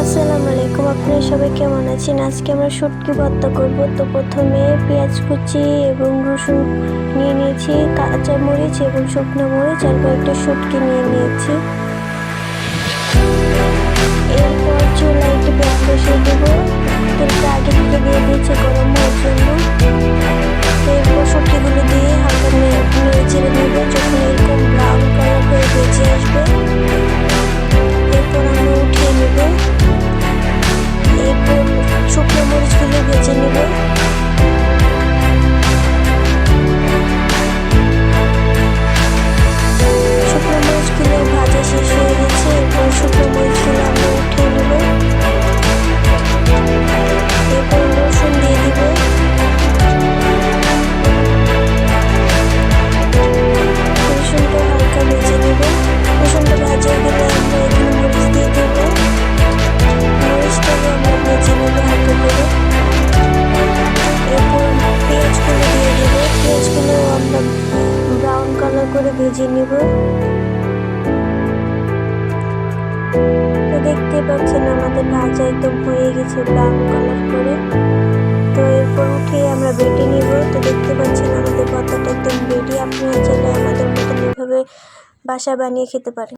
আসসালামু আলাইকুম, আপনারা সবাই কেমন আছেন? আজকে আমরা শুটকি ভর্তা করব। তো প্রথমে পেঁয়াজ কুচি এবং রসুন নিয়ে নিয়েছি, কাঁচা মরিচ এবং শুকনো মরিচ আর কয়েকটা শুটকি নিয়ে নিয়েছি। ভেজে নেব। তো দেখতে পাচ্ছেন আমাদের ভাজা একদম হয়ে গেছে ব্রাউন কালার করে। তো এরপর উঠে আমরা বেটে নিব। তো দেখতে পাচ্ছেন আমাদের ভর্তাটা একদম রেডি আপনারা চাইলে আমাদের মতন এভাবে বাসা বানিয়ে খেতে পারেন।